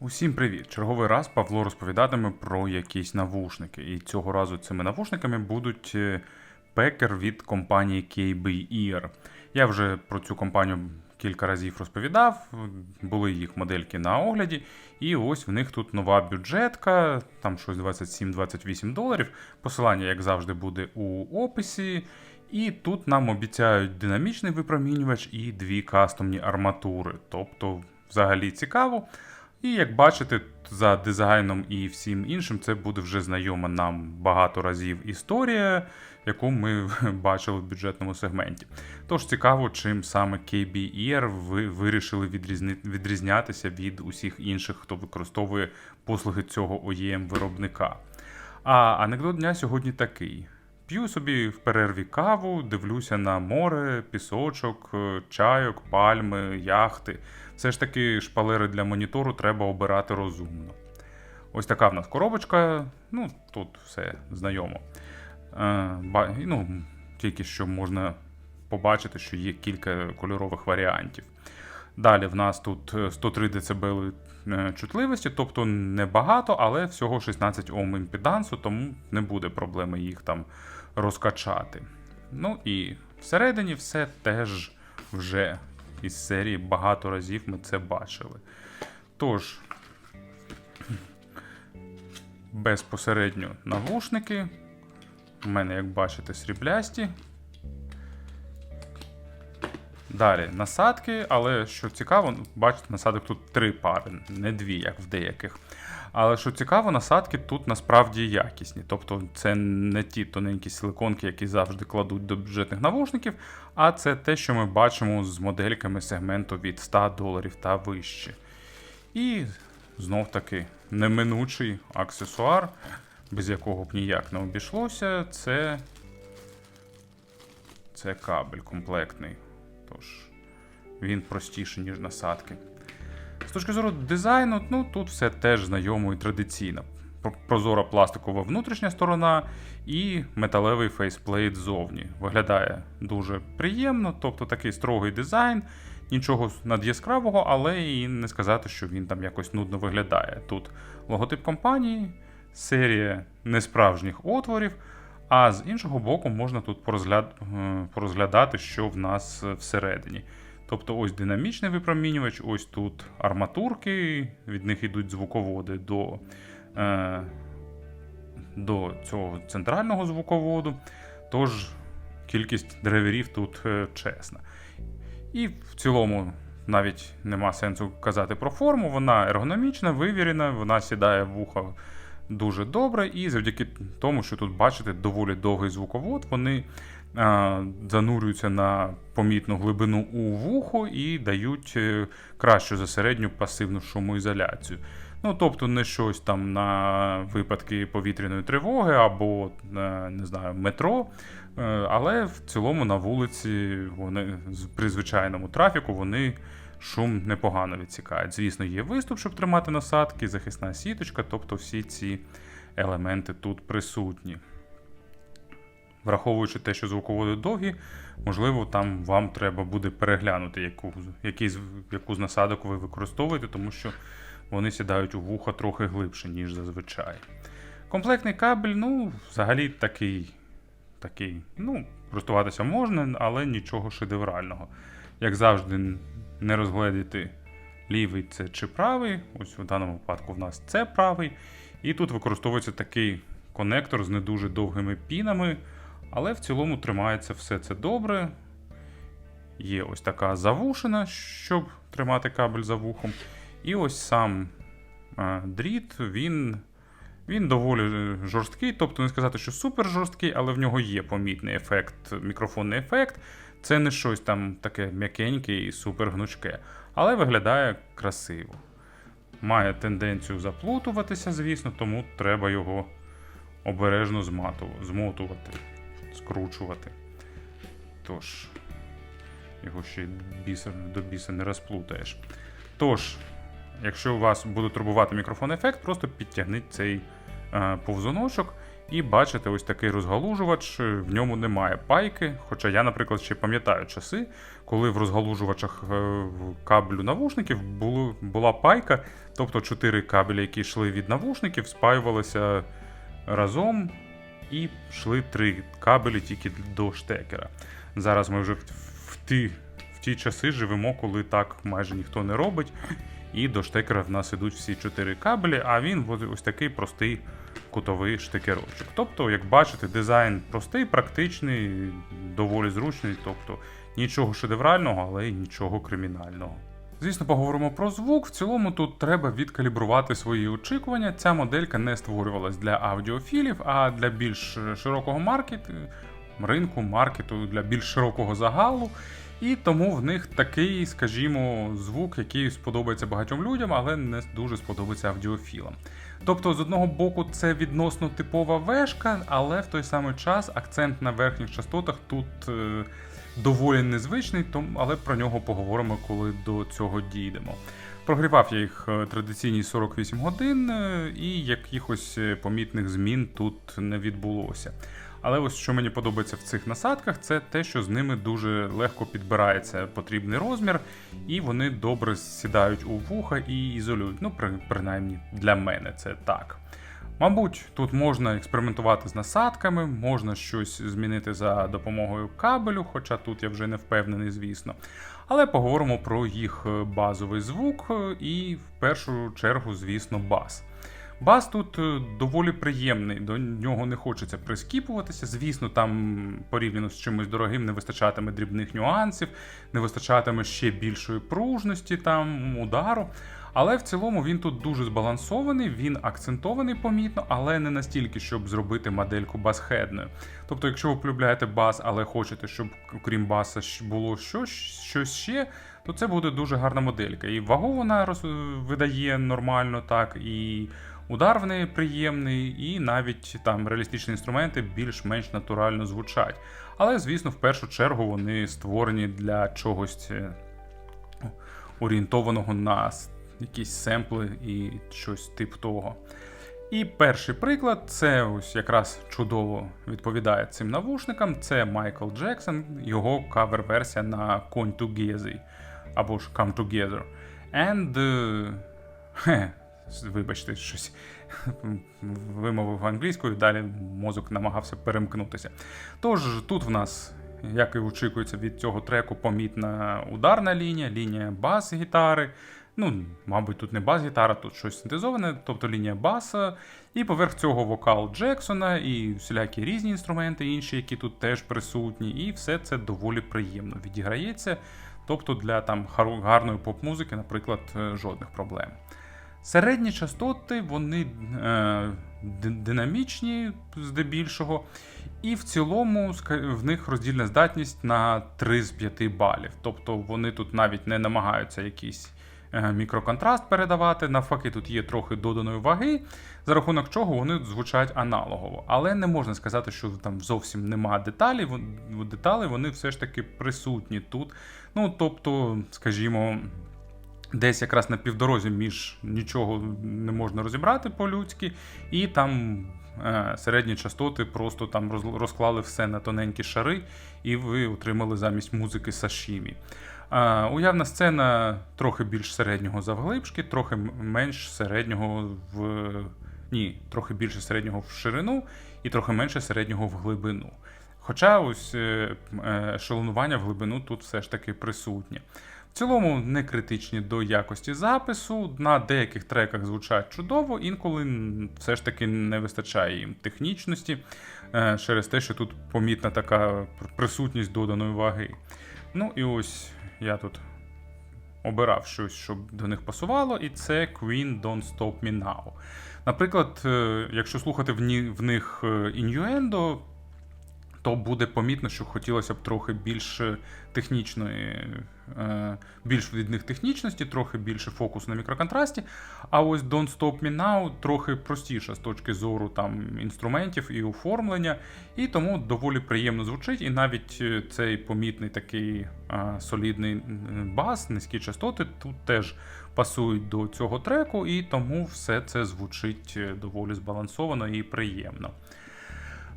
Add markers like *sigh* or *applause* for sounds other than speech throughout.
Усім привіт! Черговий раз Павло розповідатиме про якісь навушники. І цього разу цими навушниками будуть е, пекер від компанії KB Ear. Я вже про цю компанію кілька разів розповідав, були їх модельки на огляді, і ось в них тут нова бюджетка, там щось 27-28 доларів. Посилання, як завжди, буде у описі. І тут нам обіцяють динамічний випромінювач і дві кастомні арматури. Тобто, взагалі цікаво. І як бачите, за дизайном і всім іншим, це буде вже знайома нам багато разів історія, яку ми *laughs* бачили в бюджетному сегменті. Тож цікаво, чим саме KB Ear ви вирішили відрізни... відрізнятися від усіх інших, хто використовує послуги цього OEM виробника. А анекдот дня сьогодні такий. П'ю собі в перерві каву, дивлюся на море, пісочок, е, чайок, пальми, яхти. Все ж таки, шпалери для монітору треба обирати розумно. Ось така в нас коробочка, ну, тут все знайомо. Е, ну, тільки що можна побачити, що є кілька кольорових варіантів. Далі в нас тут е, 103 дБ е, чутливості, тобто небагато, але всього 16 Ом імпедансу, тому не буде проблеми їх там розкачати. Ну і всередині все теж вже із серії багато разів ми це бачили. Тож, безпосередньо навушники. У мене, як бачите, сріблясті. Далі насадки, але що цікаво, ну, бачите, насадок тут три пари, не дві, як в деяких. Але що цікаво, насадки тут насправді якісні. Тобто це не ті тоненькі силиконки, які завжди кладуть до бюджетних навушників, а це те, що ми бачимо з модельками сегменту від 100 доларів та вище. І знов таки неминучий аксесуар, без якого б ніяк не обійшлося, це, це кабель комплектний. Тож він простіший, ніж насадки. З точки зору дизайну, ну тут все теж знайомо і традиційно. Прозора пластикова внутрішня сторона і металевий фейсплейт ззовні. Виглядає дуже приємно, тобто такий строгий дизайн, нічого надяскравого, але і не сказати, що він там якось нудно виглядає. Тут логотип компанії, серія несправжніх отворів. А з іншого боку, можна тут порозгляд... е, порозглядати, що в нас е, всередині. Тобто ось динамічний випромінювач, ось тут арматурки, від них йдуть звуководи до, е, до цього центрального звуководу. Тож кількість драйверів тут е, чесна. І в цілому навіть нема сенсу казати про форму. Вона ергономічна, вивірена, вона сідає в вухо дуже добре, і завдяки тому, що тут бачите доволі довгий звуковод, вони а, занурюються на помітну глибину у вухо і дають е, кращу за середню пасивну шумоізоляцію. Ну, тобто не щось там на випадки повітряної тривоги або е, не знаю, метро. е, Але в цілому на вулиці вони при звичайному трафіку вони шум непогано відсікають. Звісно, є виступ, щоб тримати насадки, захисна сіточка, тобто всі ці елементи тут присутні. Враховуючи те, що звуководи довгі, можливо, там вам треба буде переглянути, яку, які яку з насадок ви використовуєте, тому що вони сідають у вуха трохи глибше, ніж зазвичай. Комплектний кабель, ну, взагалі такий, такий, ну, користуватися можна, але нічого шедеврального. Як завжди, не розгледіти лівий це чи правий. Ось в даному випадку в нас це правий. І тут використовується такий конектор з не дуже довгими пінами, але в цілому тримається все це добре. Є ось така завушина, щоб тримати кабель за вухом. І ось сам е, дріт, він, він доволі жорсткий, тобто не сказати, що супер жорсткий, але в нього є помітний ефект, мікрофонний ефект. Це не щось там таке м'якеньке і супер гнучке, але виглядає красиво. Має тенденцію заплутуватися, звісно, тому треба його обережно змотувати, скручувати. Тож, його ще біса, до біса не розплутаєш. Тож, якщо у вас буде турбувати мікрофон ефект, просто підтягніть цей е, повзуночок І бачите, ось такий розгалужувач, е, в ньому немає пайки. Хоча я, наприклад, ще пам'ятаю часи, коли в розгалужувачах е, кабелю навушників була пайка, тобто чотири кабелі, які йшли від навушників, спаювалися разом і йшли три кабелі тільки до штекера. Зараз ми вже в, ті, в ті часи живемо, коли так майже ніхто не робить. І до штекера в нас ідуть всі чотири кабелі, а він ось такий простий кутовий штикерочок. Тобто, як бачите, дизайн простий, практичний, доволі зручний, тобто нічого шедеврального, але й нічого кримінального. Звісно, поговоримо про звук. В цілому тут треба відкалібрувати свої очікування. Ця моделька не створювалась для аудіофілів, а для більш широкого маркету, ринку, маркету, для більш широкого загалу. І тому в них такий, скажімо, звук, який сподобається багатьом людям, але не дуже сподобається аудіофілам. Тобто, з одного боку, це відносно типова вешка, але в той самий час акцент на верхніх частотах тут е, доволі незвичний, але про нього поговоримо, коли до цього дійдемо. Прогрівав я їх е, традиційні 48 годин, е, і якихось е, помітних змін тут не відбулося. Але ось що мені подобається в цих насадках, це те, що з ними дуже легко підбирається потрібний розмір, і вони добре сідають у вуха і ізолюють. Ну, при, принаймні для мене це так. Мабуть, тут можна експериментувати з насадками, можна щось змінити за допомогою кабелю, хоча тут я вже не впевнений, звісно. Але поговоримо про їх е, базовий звук е, і в першу чергу, звісно, бас. Бас тут е, доволі приємний, до нього не хочеться прискіпуватися. Звісно, там порівняно з чимось дорогим не вистачатиме дрібних нюансів, не вистачатиме ще більшої пружності там удару. Але в цілому він тут дуже збалансований, він акцентований помітно, але не настільки, щоб зробити модельку басхедною. Тобто, якщо ви полюбляєте бас, але хочете, щоб окрім баса було щось, щось ще, то це буде дуже гарна моделька. І вагу вона роз... видає нормально, так, і удар в неї приємний, і навіть там реалістичні інструменти більш-менш натурально звучать. Але, звісно, в першу чергу вони створені для чогось е, орієнтованого на якісь семпли і щось тип того. І перший приклад це ось якраз чудово відповідає цим навушникам. Це Майкл Джексон, його кавер-версія на Con Together, або ж Come Together. And. е, хе, вибачте, щось вимовив англійською, далі мозок намагався перемкнутися. Тож тут в нас, як і очікується від цього треку, помітна ударна лінія, лінія бас-гітари. Ну, мабуть, тут не бас-гітара, тут щось синтезоване, тобто лінія баса, і поверх цього вокал Джексона, і всілякі різні інструменти інші, які тут теж присутні, і все це доволі приємно відіграється. Тобто для там гарної поп-музики, наприклад, е, жодних проблем. Середні частоти вони е, динамічні здебільшого, і в цілому в них роздільна здатність на 3 з 5 балів. Тобто вони тут навіть не намагаються якийсь е, мікроконтраст передавати. Навпаки, тут є трохи доданої ваги, за рахунок чого вони звучать аналогово. Але не можна сказати, що там зовсім нема деталі. Деталі вони все ж таки присутні тут. Ну тобто, скажімо. Десь якраз на півдорозі між нічого не можна розібрати по-людськи, і там е, середні частоти просто там розклали все на тоненькі шари, і ви отримали замість музики сашімі. Уявна сцена трохи більш середнього завглибшки, трохи менш середнього в. Ні, трохи більше середнього в ширину і трохи менше середнього в глибину. Хоча ось е, е, в глибину тут все ж таки присутнє. В цілому не критичні до якості запису. На деяких треках звучать чудово, інколи все ж таки не вистачає їм технічності е, через те, що тут помітна така присутність доданої ваги. Ну і ось я тут обирав щось, щоб до них пасувало, і це Queen Don't Stop Me Now. Наприклад, е, якщо слухати в, них ін'юендо, то буде помітно, що хотілося б трохи більш технічної, е, більш від них технічності, трохи більше фокусу на мікроконтрасті. А ось Don't Stop Me Now трохи простіша з точки зору там інструментів і оформлення, і тому доволі приємно звучить. І навіть е, цей помітний такий е, солідний е, бас, низькі частоти тут теж пасують до цього треку, і тому все це звучить е, доволі збалансовано і приємно.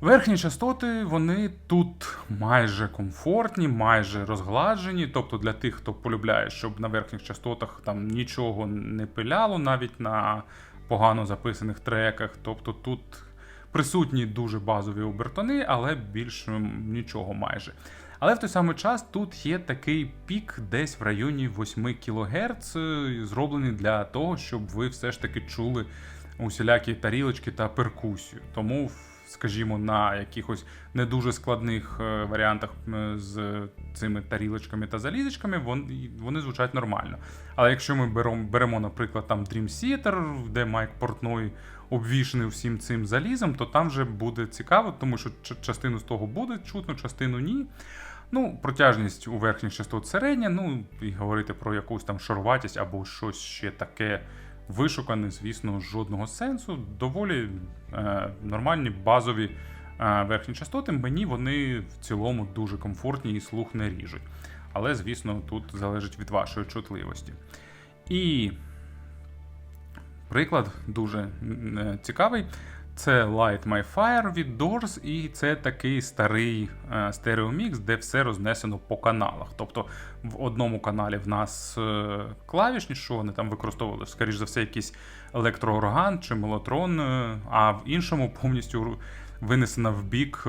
Верхні частоти вони тут майже комфортні, майже розгладжені. Тобто для тих, хто полюбляє, щоб на верхніх частотах там нічого не пиляло, навіть на погано записаних треках. Тобто тут присутні дуже базові обертони, але більш м, нічого майже. Але в той самий час тут є такий пік десь в районі 8 кГц, е, зроблений для того, щоб ви все ж таки чули усілякі тарілочки та перкусію. Тому, скажімо, на якихось не дуже складних е, варіантах з цими тарілочками та залізочками вони, вони звучать нормально. Але якщо ми беремо, беремо, наприклад, там Dream Theater, де Майк Портной обвішений всім цим залізом, то там вже буде цікаво, тому що частину з того буде чутно, частину ні. Ну, протяжність у верхніх частот середня, ну і говорити про якусь там шаруватість або щось ще таке вишукане, звісно, жодного сенсу. Доволі е, нормальні базові е, верхні частоти. Мені вони в цілому дуже комфортні і слух не ріжуть. Але, звісно, тут залежить від вашої чутливості. І приклад дуже е, цікавий. Це Light My Fire від Doors, і це такий старий е, стереомікс, де все рознесено по каналах. Тобто в одному каналі в нас е, клавішні, що вони там використовували, скоріш за все, якийсь електроорган чи мелотрон, е, а в іншому повністю винесена в бік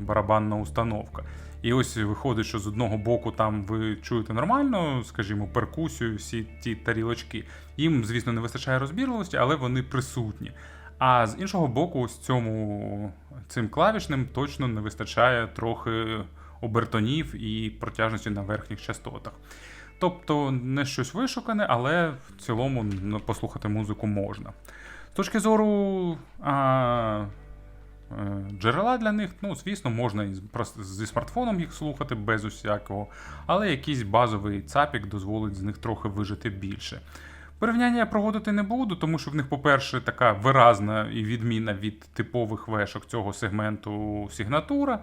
барабанна установка. І ось виходить, що з одного боку там ви чуєте нормально, скажімо, перкусію, всі ті тарілочки. Їм, звісно, не вистачає розбірливості, але вони присутні. А з іншого боку, ось цьому цим клавішним точно не вистачає трохи обертонів і протяжності на верхніх частотах. Тобто не щось вишукане, але в цілому послухати музику можна. З точки зору а, е, джерела для них, ну, звісно, можна зі смартфоном їх слухати без усякого, але якийсь базовий цапік дозволить з них трохи вижити більше. Порівняння я проводити не буду, тому що в них, по-перше, така виразна і відміна від типових вешок цього сегменту сигнатура.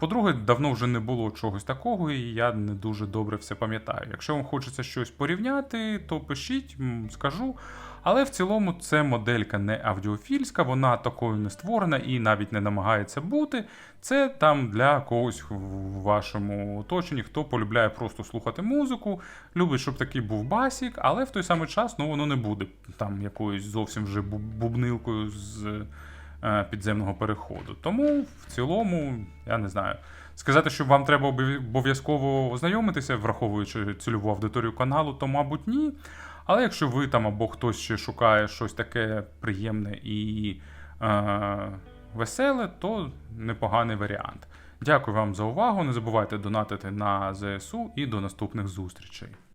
По-друге, давно вже не було чогось такого, і я не дуже добре все пам'ятаю. Якщо вам хочеться щось порівняти, то пишіть, скажу. Але в цілому це моделька не аудіофільська, вона такою не створена і навіть не намагається бути. Це там для когось в вашому оточенні, хто полюбляє просто слухати музику, любить, щоб такий був басік, але в той самий час ну, воно не буде там якоюсь зовсім вже бубнилкою з підземного переходу. Тому в цілому, я не знаю. Сказати, що вам треба обов'язково ознайомитися, враховуючи цільову аудиторію каналу, то, мабуть, ні. Але якщо ви там або хтось ще шукає щось таке приємне і е, веселе, то непоганий варіант. Дякую вам за увагу. Не забувайте донатити на ЗСУ і до наступних зустрічей.